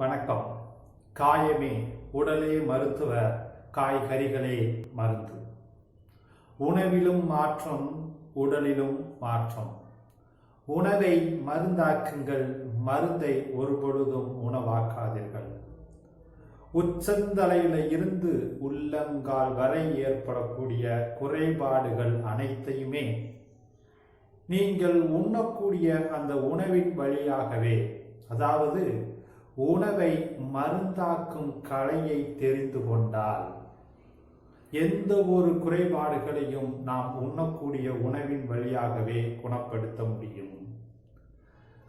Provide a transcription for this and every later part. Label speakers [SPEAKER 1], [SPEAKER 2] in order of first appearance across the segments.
[SPEAKER 1] வணக்கம். காயமே உடலே மருத்துவ காய்கறிகளே மருந்து. உணவிலும் மாற்றம் உடலிலும் மாற்றம். உணவை மருந்தாக்குங்கள் மருந்தை ஒருபொழுதும் உணவாக்காதீர்கள். உச்சந்தலையில இருந்து உள்ளங்கால் வரை ஏற்படக்கூடிய குறைபாடுகள் அனைத்தையுமே நீங்கள் உண்ணக்கூடிய அந்த உணவின் வழியாகவே அதாவது உணவை மருந்தாக்கும் கலையை தெரிந்து கொண்டால் எந்த ஒரு குறைபாடுகளையும் நாம் உண்ணக்கூடிய உணவின் வழியாகவே குணப்படுத்த முடியும்.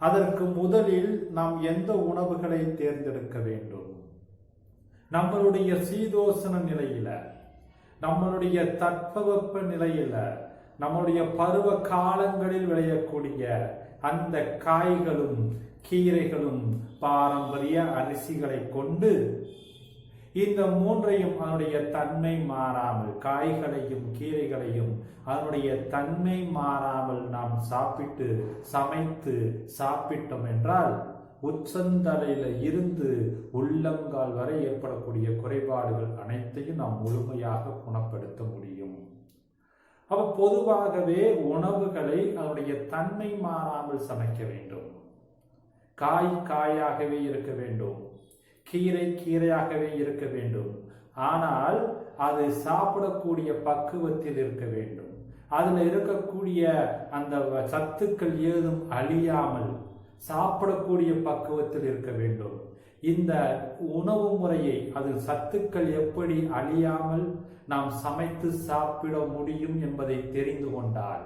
[SPEAKER 1] அதற்கு முதலில் நாம் எந்த உணவுகளை தேர்ந்தெடுக்க வேண்டும்? நம்மளுடைய சீதோசன நிலையில நம்மளுடைய தட்பவெப்ப நிலையில நம்முடைய பருவ காலங்களில் விளையக்கூடிய அந்த காய்களும் கீரைகளும் பாரம்பரிய அரிசிகளை கொண்டு இந்த மூன்றையும் அதனுடைய தன்மை மாறாமல் காய்களையும் கீரைகளையும் அதனுடைய தன்மை மாறாமல் நாம் சாப்பிட்டு சமைத்து சாப்பிட்டோம் என்றால் உச்சந்தலையில இருந்து உள்ளங்கால் வரை ஏற்படக்கூடிய குறைபாடுகள் அனைத்தையும் நாம் முழுமையாக குணப்படுத்த முடியும். அப்ப பொதுவாகவே உணவுகளை அதனுடைய தன்மை மாறாமல் சமைக்க வேண்டும். காய் காயாகவே இருக்க வேண்டும். கீரை கீரையாகவே இருக்க வேண்டும். ஆனால் அது சாப்பிடக்கூடிய பக்குவத்தில் இருக்க வேண்டும். அதில் இருக்கக்கூடிய அந்த சத்துக்கள் ஏதும் அழியாமல் சாப்பிடக்கூடிய பக்குவத்தில் இருக்க வேண்டும். இந்த உணவு முறையை அதில் சத்துக்கள் எப்படி அழியாமல் நாம் சமைத்து சாப்பிட முடியும் என்பதை தெரிந்து கொண்டால்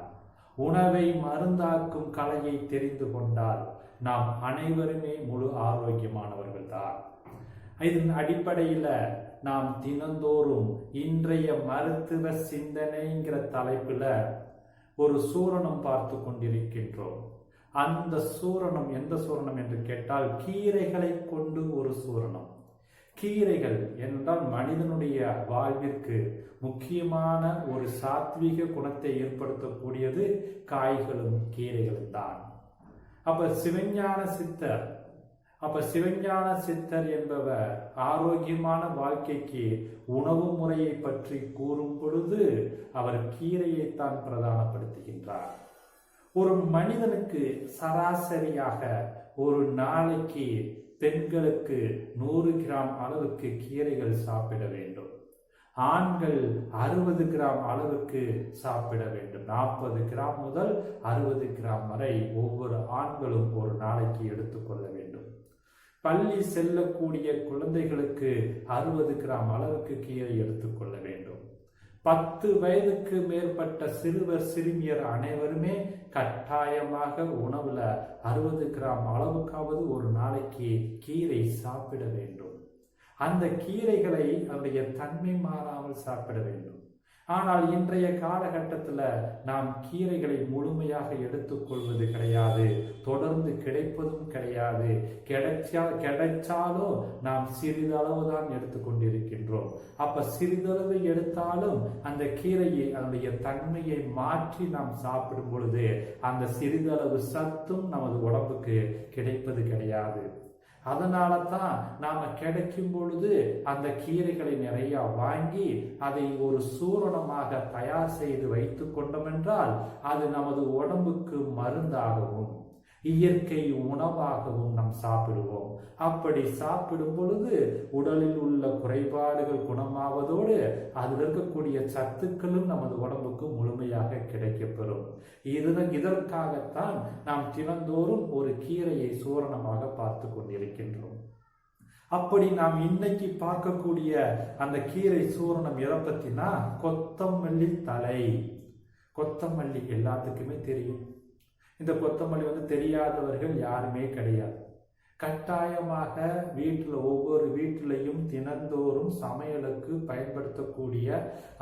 [SPEAKER 1] உணவை மருந்தாக்கும் கலையை தெரிந்து கொண்டால் நாம் அனைவருமே முழு ஆரோக்கியமானவர்கள் தான் இதன் அடிப்படையில் நாம் தினந்தோறும் இன்றைய மருத்துவ சிந்தனைங்கிற தலைப்பில் ஒரு சூரணம் பார்த்து கொண்டிருக்கின்றோம். அந்த சூரணம் எந்த சூரணம் என்று கேட்டால் கீரைகளை கொண்டு ஒரு சூரணம். கீரைகள் என்றால் மனிதனுடைய வாழ்விற்கு முக்கியமான ஒரு சாத்வீக குணத்தை ஏற்படுத்தக்கூடியது காய்களும் கீரைகளும் தான் அப்ப சிவஞான சித்தர். அப்ப சிவஞான சித்தர் என்பவர் ஆரோக்கியமான வாழ்க்கைக்கு உணவு முறையை பற்றி கூறும் பொழுது அவர் கீரையைத்தான் பிரதானப்படுத்துகின்றார். ஒரு மனிதனுக்கு சராசரியாக ஒரு நாளைக்கு பெண்களுக்கு நூறு கிராம் அளவுக்கு கீரைகள் சாப்பிட வேண்டும். ஆண்கள் அறுபது கிராம் அளவுக்கு சாப்பிட வேண்டும். நாற்பது கிராம் முதல் அறுபது கிராம் வரை ஒவ்வொரு ஆண்களும் ஒரு நாளைக்கு எடுத்துக்கொள்ள வேண்டும். பள்ளி செல்லக்கூடிய குழந்தைகளுக்கு அறுபது கிராம் அளவுக்கு கீரை எடுத்துக்கொள்ள வேண்டும். பத்து வயதுக்கு மேற்பட்ட சிறுவர் சிறுமியர் அனைவருமே கட்டாயமாக உணவுல அறுபது கிராம் அளவுக்காவது ஒரு நாளைக்கு கீரை சாப்பிட வேண்டும். அந்த கீரைகளை அதனுடைய தன்மை மாறாமல் சாப்பிட வேண்டும். ஆனால் இன்றைய காலகட்டத்தில் நாம் கீரைகளை முழுமையாக எடுத்துக்கொள்வது கிடையாது தொடர்ந்து கிடைப்பதும் கிடையாது. கிடைச்சா கிடைச்சாலும் நாம் சிறிதளவு தான் எடுத்துக்கொண்டிருக்கின்றோம். அப்ப சிறிதளவு எடுத்தாலும் அந்த கீரையை அதனுடைய தன்மையை மாற்றி நாம் சாப்பிடும் பொழுது அந்த சிறிதளவு சத்தும் நமது உடம்புக்கு கிடைப்பது கிடையாது. அதனால தான் நாம் கிடைக்கும் பொழுது அந்த கீரைகளை நிறைய வாங்கி அதை ஒரு சூரணமாக தயார் செய்து வைத்து கொண்டோம் என்றால் அது நமது உடம்புக்கு மருந்தாகவும் இயற்கை உணவாகவும் நாம் சாப்பிடுவோம். அப்படி சாப்பிடும் பொழுது உடலில் உள்ள குறைபாடுகள் குணமாவதோடு அதில் இருக்கக்கூடிய சத்துக்களும் நமது உடம்புக்கு முழுமையாக கிடைக்கப்பெறும். இது இதற்காகத்தான் நாம் தினந்தோறும் ஒரு கீரையை சூரணமாக பார்த்து கொண்டிருக்கின்றோம். அப்படி நாம் இன்னைக்கு பார்க்கக்கூடிய அந்த கீரை சூரணம் எதை பத்தினா கொத்தமல்லி தலை கொத்தமல்லி எல்லாத்துக்குமே தெரியும். இந்த கொத்தமல்லி வந்து தெரியாதவர்கள் யாருமே கிடையாது. கட்டாயமாக வீட்டில் ஒவ்வொரு வீட்டிலையும் தினந்தோறும் சமையலுக்கு பயன்படுத்தக்கூடிய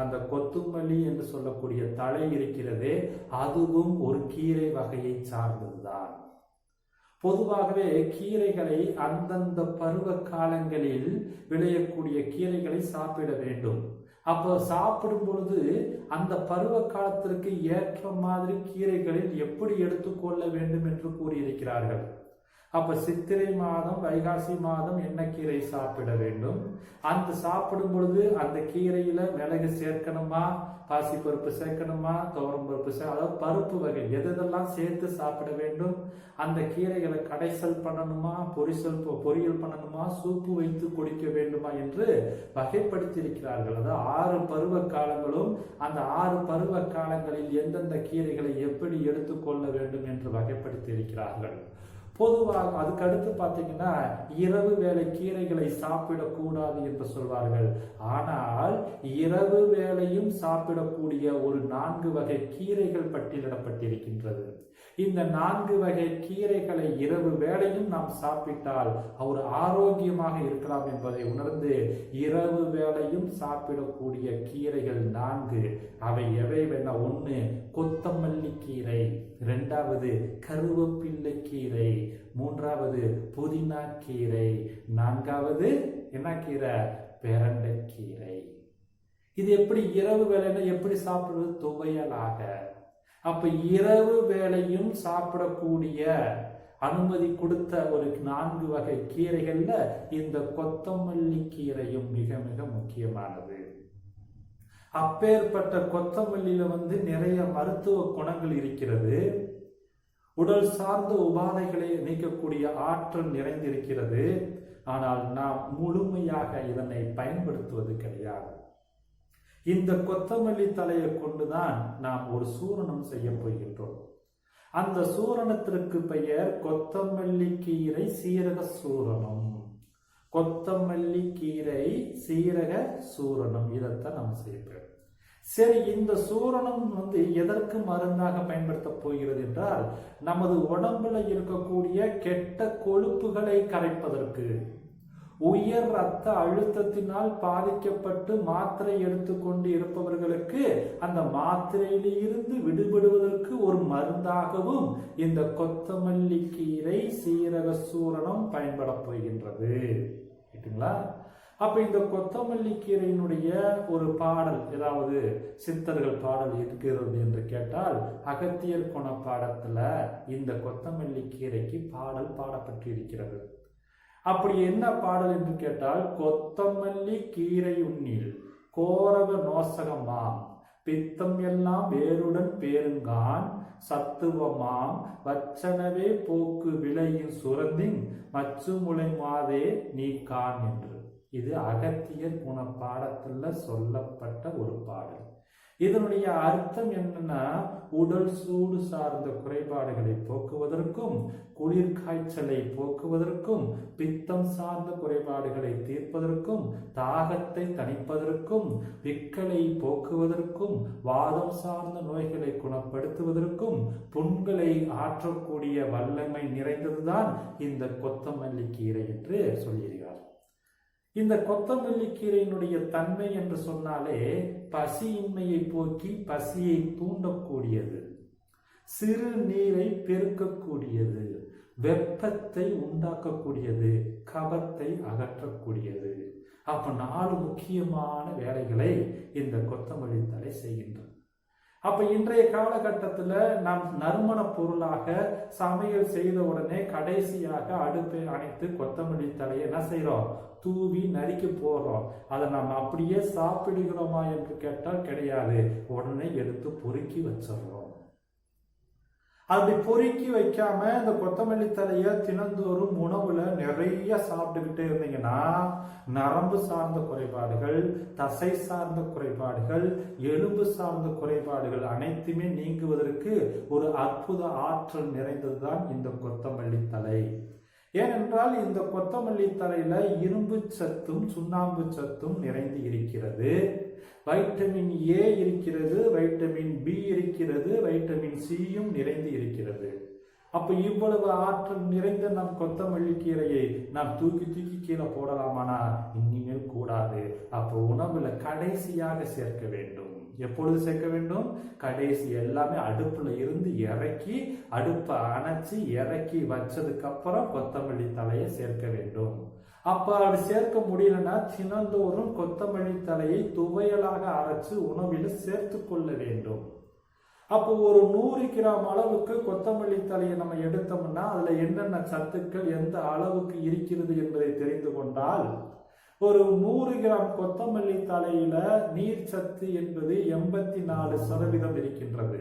[SPEAKER 1] அந்த கொத்துமல்லி என்று சொல்லக்கூடிய தலை இருக்கிறதே அதுவும் ஒரு கீரை வகையை சார்ந்ததுதான். பொதுவாகவே கீரைகளை அந்தந்த பருவ காலங்களில் விளையக்கூடிய கீரைகளை சாப்பிட வேண்டும். அப்போ சாப்பிடும் பொழுது அந்த பருவ காலத்திற்கு ஏற்ற மாதிரி கீரைகளில் எப்படி எடுத்துக்கொள்ள வேண்டும் என்று கூறியிருக்கிறார்கள்? அப்ப சித்திரை மாதம் வைகாசி மாதம் என்ன கீரை சாப்பிட வேண்டும்? அந்த சாப்பிடும் பொழுது அந்த கீரையில மிளகு சேர்க்கணுமா? பாசி பருப்பு சேர்க்கணுமா? துவரம் பருப்பு சே அதாவது பருப்பு வகை எதெல்லாம் சேர்த்து சாப்பிட வேண்டும்? அந்த கீரைகளை கடைசல் பண்ணணுமா? பொரிசல் பொரியல் பண்ணணுமா? சூப்பு வைத்து குடிக்க வேண்டுமா என்று வகைப்படுத்தியிருக்கிறார்கள். அதாவது ஆறு பருவ காலங்களும் அந்த ஆறு பருவ காலங்களில் எந்தெந்த கீரைகளை எப்படி எடுத்துக்கொள்ள வேண்டும் என்று வகைப்படுத்தியிருக்கிறார்கள். பொதுவாக அதுக்கடுத்து பார்த்தீங்கன்னா இரவு வேளை கீரைகளை சாப்பிடக்கூடாது என்று சொல்வார்கள். ஆனால் இரவு வேளையும் சாப்பிடக்கூடிய ஒரு நான்கு வகை கீரைகள் பட்டியலிடப்பட்டிருக்கின்றது இந்த நான்கு வகை கீரைகளை இரவு வேளையும் நாம் சாப்பிட்டால் அவர் ஆரோக்கியமாக இருக்கலாம் என்பதை உணர்ந்து இரவு வேளையும் சாப்பிடக்கூடிய கீரைகள் நான்கு. அவை எவை? வேணா ஒன்று கொத்தமல்லி கீரை. இரண்டாவது கருவேப்பிள்ளை கீரை. மூன்றாவது புதினா கீரை நான்காவது என்ன கீரை? பிரண்டை கீரை. இது எப்படி இரவு வேலையில எப்படி சாப்பிடுவது? துவையலாக. அப்ப இரவு வேளையும் சாப்பிடக்கூடிய அனுமதி கொடுத்த ஒரு நான்கு வகை கீரைகள்ல இந்த கொத்தமல்லி கீரையும் மிக மிக முக்கியமானது. அப்பேற்பட்ட கொத்தமல்லியில வந்து நிறைய மருத்துவ குணங்கள் இருக்கிறது. உடல் சார்ந்த உபாதைகளை நீக்கக்கூடிய ஆற்றல் நிறைந்திருக்கிறது. ஆனால் நாம் முழுமையாக இதனை பயன்படுத்துவது கிடையாது. இந்த கொத்தமல்லி தலையை கொண்டுதான் நாம் ஒரு சூரணம் செய்ய போகின்றோம். அந்த சூரணத்திற்கு பெயர் கொத்தமல்லி கீரை சீரக சூரணம். கொத்தமல்லி கீரை சீரக சூரணம். இதைத்தான் நம்ம செய்யப்போம் சரி இந்த சூரணம் வந்து எதற்கு மருந்தாக பயன்படுத்த போகிறது என்றால் நமது உடம்புல இருக்கக்கூடிய கெட்ட கொழுப்புகளை கரைப்பதற்கு. உயர் ரத்த அழுத்தத்தினால் பாதிக்கப்பட்டு மாத்திரை எடுத்துக்கொண்டு இருப்பவர்களுக்கு அந்த மாத்திரையிலிருந்து விடுபடுவதற்கு ஒரு மருந்தாகவும் இந்த கொத்தமல்லி கீரை சீரக சூரணம் பயன்பட போகின்றது. ரைட்டுங்களா அப்ப இந்த கொத்தமல்லி கீரையினுடைய ஒரு பாடல் ஏதாவது சித்தர்கள் பாடல் இருக்கிறது என்று கேட்டால் அகத்தியர் குண பாடத்துல இந்த கொத்தமல்லி கீரைக்கு பாடல் பாடப்பட்டிருக்கிறது. அப்படி என்ன பாடல் என்று கேட்டால் கொத்தமல்லி கீரை உண்ணில் கோரவ நோசகமாம் பித்தம் எல்லாம் வேருடன் பேருங்கான் சத்துவமாம் வச்சனவே போக்கு விலையின் சுரந்தின் மச்சு மாதே நீ கான் என்று. இது அகத்தியர் போன பாடத்துல சொல்லப்பட்ட ஒரு பாடல். இதனுடைய அர்த்தம் என்னன்னா உடல் சூடு சார்ந்த குறைபாடுகளை போக்குவதற்கும் குளிர் காய்ச்சலை போக்குவதற்கும் பித்தம் சார்ந்த குறைபாடுகளை தீர்ப்பதற்கும் தாகத்தை தணிப்பதற்கும் விக்கலை போக்குவதற்கும் வாதம் சார்ந்த நோய்களை குணப்படுத்துவதற்கும் புண்களை ஆற்றக்கூடிய வல்லமை நிறைந்ததுதான் இந்த கொத்தமல்லி கீரை என்று சொல்லியிருக்கிறார். இந்த கொத்தமல்லி கீரையினுடைய தன்மை என்று சொன்னாலே பசியின்மையை போக்கி பசியை தூண்டக்கூடியது. சிறு நீரை பெருக்கக்கூடியது. வெப்பத்தை உண்டாக்கக்கூடியது. கபத்தை அகற்றக்கூடியது. அப்ப நாலு முக்கியமான வேலைகளை இந்த கொத்தமல்லி தலை செய்கின்றது. அப்ப இன்றைய காலகட்டத்துல நாம் நறுமண பொருளாக சமையல் செய்த உடனே கடைசியாக அடுப்பை அணைத்து கொத்தமல்லி தலையை என்ன செய்யறோம் தூவி நறுக்கி போடுறோம். அதை நம்ம அப்படியே சாப்பிடுகிறோமா என்று கேட்டால் கிடையாது. உடனே எடுத்து பொறுக்கி வச்சிடுறோம். அப்படி பொறுக்கி வைக்காம இந்த கொத்தமல்லி தலையை தினந்தோறும் உணவுல நிறைய சாப்பிட்டுக்கிட்டே இருந்தீங்கன்னா நரம்பு சார்ந்த குறைபாடுகள் தசை சார்ந்த குறைபாடுகள் எலும்பு சார்ந்த குறைபாடுகள் அனைத்துமே நீங்குவதற்கு ஒரு அற்புத ஆற்றல் நிறைந்ததுதான் இந்த கொத்தமல்லி தலை. ஏனென்றால் இந்த கொத்தமல்லி தலையில இரும்பு சத்தும் சுண்ணாம்பு சத்தும் நிறைந்து இருக்கிறது. வைட்டமின் ஏ இருக்கிறது வைட்டமின் பி இருக்கிறது வைட்டமின் சியும் நிறைந்து இருக்கிறது. அப்ப இவ்வளவு ஆற்றல் நிறைந்த நம் கொத்தமல்லி கீரையை நாம் தூக்கி தூக்கி கீழே போடலாமானா இனிமேல் கூடாது. அப்போ உணவுல கடைசியாக சேர்க்க வேண்டும். எப்பொழுது சேர்க்க வேண்டும்? கடைசி எல்லாமே அடுப்புல இருந்து இறக்கி அடுப்பை அணைச்சி இறக்கி வச்சதுக்கு அப்புறம் கொத்தமல்லி தலையை சேர்க்க வேண்டும். அப்ப அது சேர்க்க முடியலன்னா தினந்தோறும் கொத்தமல்லி தலையை துவையலாக அரைச்சு உணவில் சேர்த்து கொள்ள வேண்டும். அப்போ ஒரு நூறு கிராம் அளவுக்கு கொத்தமல்லி தலையை நம்ம எடுத்தோம்னா அதுல என்னென்ன சத்துக்கள் எந்த அளவுக்கு இருக்கிறது என்பதை தெரிந்து கொண்டால் ஒரு நூறு கிராம் கொத்தமல்லி தலையில நீர் சத்து என்பது எண்பத்தி நாலு சதவீதம் இருக்கின்றது.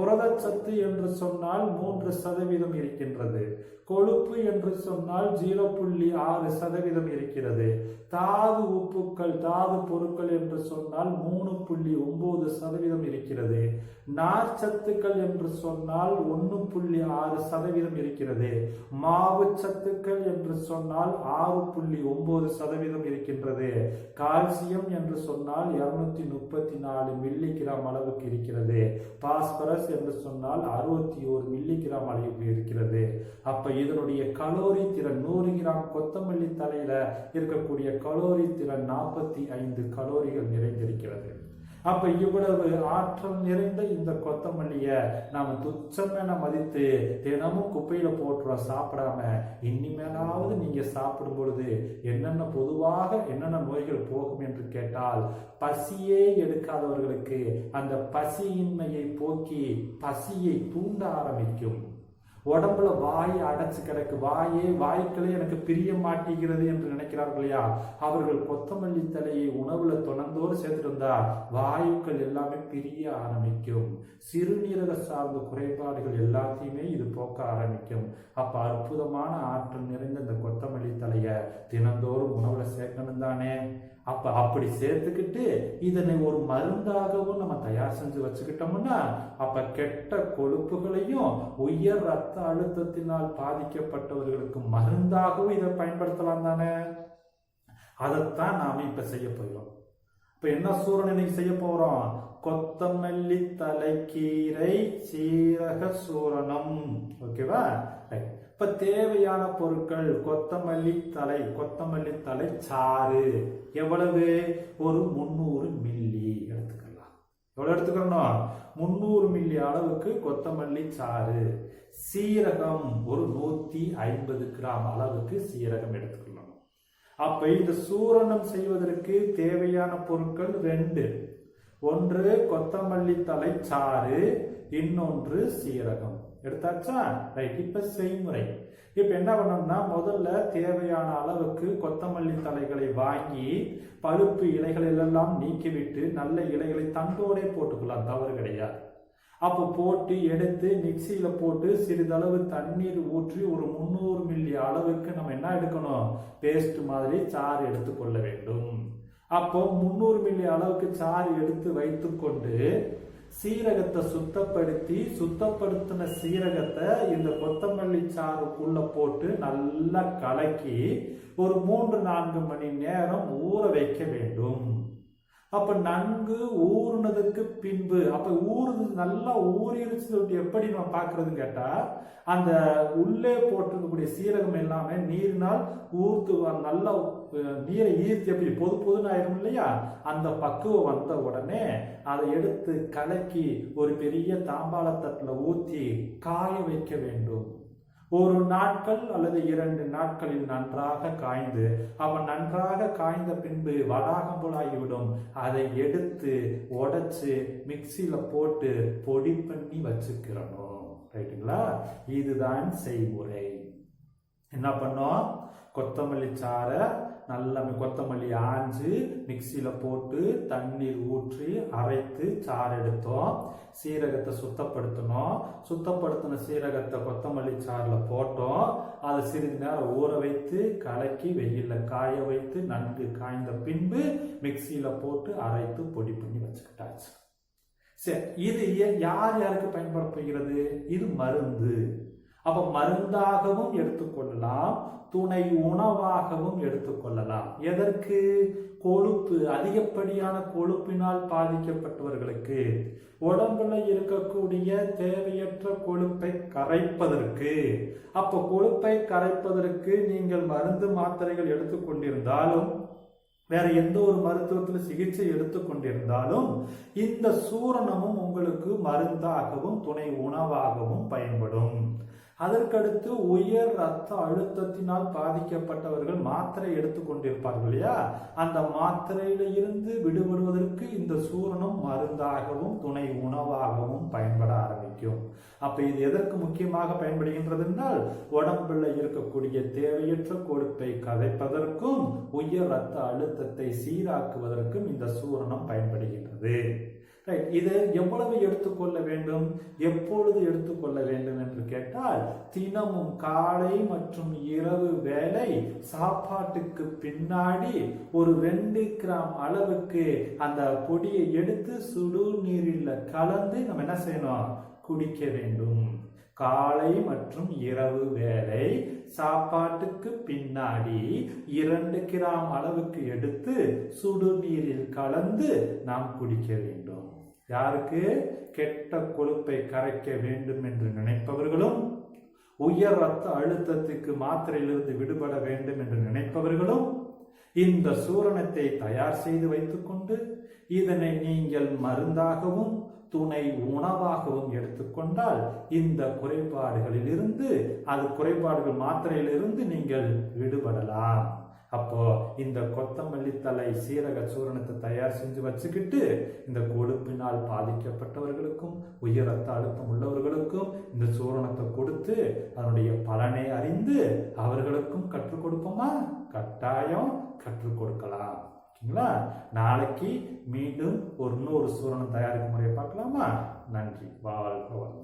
[SPEAKER 1] புரதச்சத்து என்று சொன்னால் மூன்று சதவீதம் இருக்கின்றது. கொழுப்பு என்று சொன்னால் ஜீரோ புள்ளி ஆறு சதவீதம் இருக்கிறது. தாது உப்புக்கள் தாது பொருட்கள் என்று சொன்னால் மூணு புள்ளி ஒன்பது சதவீதம் இருக்கிறது. நார்ச்சத்துக்கள் என்று சொன்னால் ஒன்று புள்ளி ஆறு சதவீதம் இருக்கிறது. மாவு சத்துக்கள் என்று சொன்னால் ஆறு புள்ளி ஒன்பது சதவீதம் இருக்கின்றது. கால்சியம் என்று சொன்னால் இருநூத்தி முப்பத்தி நாலு மில்லி கிராம் அளவுக்கு இருக்கிறது. பாஸ்பரஸ் என்று சொன்னால் அறுபத்தி ஒரு மில்லி கிராம் அளவுக்கு இருக்கிறது. அப்ப இதனுடைய கலோரி திறன் நூறு கிராம் கொத்தமல்லி தலையில இருக்கக்கூடிய கலோரி திறன் நாற்பத்தி ஐந்து கலோரிகள் நிறைந்திருக்கிறது. அப்ப இவ்வளவு ஆற்றல் நிறைந்த இந்த கொத்தமல்லிய நாம துச்சமென மதித்து தினமும் குப்பையில போட்டுறோம் சாப்பிடாம இனிமேலாவது நீங்க சாப்பிடும் பொழுது என்னென்ன பொதுவாக என்னென்ன நோய்கள் போகும் என்று கேட்டால் பசியே எடுக்காதவர்களுக்கு அந்த பசியின்மையை போக்கி பசியை தூண்ட ஆரம்பிக்கும். உடம்புல வாய் அடைச்சு கிடக்கு. வாயே வாய்க்களே எனக்கு பிரிய மாட்டேங்கிறது என்று நினைக்கிறார்கள் இல்லையா? அவர்கள் கொத்தமல்லி தலையை உணவுல தொடர்ந்தோடு சேர்த்துட்டு வந்தா வாயுக்கள் எல்லாமே பிரிய ஆரம்பிக்கும். சிறுநீரக சார்ந்த குறைபாடுகள் எல்லாத்தையுமே இது போக்க ஆரம்பிக்கும். அப்ப அற்புதமான ஆற்றல் நிறைந்த இந்த கொத்தமல்லி தலைய தினந்தோறும் உணவுல சேர்க்கணும் தானே அப்ப அப்படி சேர்த்துக்கிட்டு இதனை ஒரு மருந்தாகவும் நம்ம தயார் செஞ்சு வச்சுக்கிட்டோம்னா அப்ப கெட்ட கொழுப்புகளையும் உயர் ரத்த அழுத்தத்தினால் பாதிக்கப்பட்டவர்களுக்கு மருந்தாகவும் இதை பயன்படுத்தலாம் தானே? அதைத்தான் நாம இப்ப செய்ய போகிறோம். இப்ப என்ன சூரன் இன்னைக்கு செய்ய போறோம்? கொத்தமல்லி தலைக்கீரை சீரக சூரணம். ஓகேவா ரைட் இப்ப தேவையான பொருட்கள் கொத்தமல்லி தலை கொத்தமல்லி தலை சாறு. எவ்வளவு? ஒரு முந்நூறு மில்லி எடுத்துக்கலாம். எவ்வளவு எடுத்துக்கணும் முந்நூறு மில்லி அளவுக்கு கொத்தமல்லி சாறு. சீரகம் ஒரு நூத்தி ஐம்பது கிராம் அளவுக்கு சீரகம் எடுத்துக்கலாம் அப்ப இந்த சூரணம் செய்வதற்கு தேவையான பொருட்கள் ரெண்டு. ஒன்று கொத்தமல்லி தலை சாறு இன்னொன்று சீரகம். எடுத்தாச்சா? ரைட் இப்ப செய்முறை. இப்ப என்ன பண்ணோம்னா முதல்ல தேவையான அளவுக்கு கொத்தமல்லி தலைகளை வாங்கி பழுப்பு இலைகள் எல்லாம் நீக்கிவிட்டு நல்ல இலைகளை தண்டோடே போட்டுக்கலாம் தவறு கிடையாது. அப்போ போட்டு எடுத்து மிக்சியில போட்டு சிறிதளவு தண்ணீர் ஊற்றி ஒரு முந்நூறு மில்லி அளவுக்கு நம்ம என்ன எடுக்கணும்? பேஸ்ட் மாதிரி சாறு எடுத்துக்கொள்ள வேண்டும். அப்போ முந்நூறு மில்லி அளவுக்கு சாறு எடுத்து வைத்துக்கொண்டு சீரகத்தை சுத்தப்படுத்தி சுத்தப்படுத்தின சீரகத்தை இந்த கொத்தமல்லி சாறுக்குள்ள போட்டு நல்லா கலக்கி ஒரு மூன்று நான்கு மணி நேரம் ஊற வைக்க வேண்டும். அப்ப நன்கு ஊறுனதுக்கு பின்பு அப்ப ஊறுது நல்லா ஊறிடுச்சு எப்படி நம்ம பாக்குறதுன்னு கேட்டா அந்த உள்ளே போட்டிருக்கக்கூடிய சீரகம் எல்லாமே நீரினால் ஊர்த்து நல்லா நீரை ஈர்த்து எப்படி? பொது பொதுன்னு ஆயிரும் இல்லையா? அந்த பக்குவம் வந்த உடனே அதை எடுத்து கலக்கி ஒரு பெரிய தாம்பாளத்தட்டில் ஊற்றி காய வைக்க வேண்டும். ஒரு நாட்கள் அல்லது இரண்டு நாட்களில் நன்றாக காய்ந்து அவன் நன்றாக காய்ந்த பின்பு வடாகம் போலாகிவிடும் அதை எடுத்து உடைச்சு மிக்சியில் போட்டு பொடி பண்ணி வச்சுக்கிறணும். ரைட்டுங்களா? இதுதான் செய்முறை. என்ன பண்ணோம்? கொத்தமல்லி சாறை நல்லா கொத்தமல்லி ஆஞ்சு மிக்சியில் போட்டு தண்ணீர் ஊற்றி அரைத்து சாறு எடுத்தோம். சீரகத்தை சுத்தப்படுத்தணும். சுத்தப்படுத்தின சீரகத்தை கொத்தமல்லி சாறில் போட்டோம். அதை சிறிது நேரம் ஊற வைத்து கலக்கி வெயிலில் காய வைத்து நன்கு காய்ந்த பின்பு மிக்சியில் போட்டு அரைத்து பொடி பண்ணி வச்சுக்கிட்டாச்சு. சரி இது யார் யாருக்கு பயன்பட இது மருந்து. அப்ப மருந்தாகவும் எடுத்துக்கொள்ளலாம் துணை உணவாகவும் எடுத்துக்கொள்ளலாம். எதற்கு? கொழுப்பு அதிகப்படியான கொழுப்பினால் பாதிக்கப்பட்டவர்களுக்கு உடம்புல இருக்கக்கூடிய தேவையற்ற கொழுப்பை கரைப்பதற்கு. அப்ப கொழுப்பை கரைப்பதற்கு நீங்கள் மருந்து மாத்திரைகள் எடுத்துக்கொண்டிருந்தாலும் வேற எந்த ஒரு மருத்துவத்தில் சிகிச்சை எடுத்துக்கொண்டிருந்தாலும் இந்த சூரணமும் உங்களுக்கு மருந்தாகவும் துணை உணவாகவும் பயன்படும். அதற்கடுத்து உயர் ரத்த அழுத்தத்தினால் பாதிக்கப்பட்டவர்கள் மாத்திரை எடுத்துக்கொண்டிருப்பார்கள் இல்லையா? அந்த மாத்திரையில இருந்து விடுபடுவதற்கு இந்த சூரணம் மருந்தாகவும் துணை உணவாகவும் பயன்பட ஆரம்பிக்கும். அப்ப இது எதற்கு முக்கியமாக பயன்படுகின்றது என்றால் உடம்புல இருக்கக்கூடிய தேவையற்ற கொழுப்பை கதைப்பதற்கும் உயர் ரத்த அழுத்தத்தை சீராக்குவதற்கும் இந்த சூரணம் பயன்படுகின்றது. ரைட் இது எவ்வளவு எடுத்துக்கொள்ள வேண்டும்? எப்பொழுது எடுத்துக்கொள்ள வேண்டும் என்று கேட்டால் தினமும் காலை மற்றும் இரவு வேலை சாப்பாட்டுக்கு பின்னாடி ஒரு ரெண்டு கிராம் அளவுக்கு அந்த பொடியை எடுத்து சுடு நீரில் கலந்து நம்ம என்ன செய்யணும்? குடிக்க வேண்டும். காலை மற்றும் இரவு வேலை சாப்பாட்டுக்கு பின்னாடி இரண்டு கிராம் அளவுக்கு எடுத்து சுடுநீரில் கலந்து நாம் குடிக்க வேண்டும். யாருக்கு? கெட்ட கொழுப்பை கரைக்க வேண்டும் என்று நினைப்பவர்களும் உயர் ரத்த அழுத்தத்துக்கு மாத்திரையிலிருந்து விடுபட வேண்டும் என்று நினைப்பவர்களும் இந்த சூரணத்தை தயார் செய்து வைத்துக்கொண்டு இதனை நீங்கள் மருந்தாகவும் துணை உணவாகவும் எடுத்துக்கொண்டால் இந்த குறைபாடுகளில் இருந்து அது குறைபாடுகள் மாத்திரையிலிருந்து நீங்கள் விடுபடலாம். அப்போ இந்த கொத்தமல்லி தலை சீரக சூரணத்தை தயார் செஞ்சு வச்சுக்கிட்டு இந்த கொழுப்பினால் பாதிக்கப்பட்டவர்களுக்கும் உயர் ரத்த அழுத்தம் உள்ளவர்களுக்கும் இந்த சூரணத்தை கொடுத்து அதனுடைய பலனை அறிந்து அவர்களுக்கும் கற்றுக் கொடுப்போமா? கட்டாயம் கற்றுக் கொடுக்கலாம். ஓகேங்களா? நாளைக்கு மீண்டும் ஒரு இன்னொரு சூரணம் தயாரிக்கும் முறையை பார்க்கலாமா? நன்றி. வாழ்க வளமுடன்.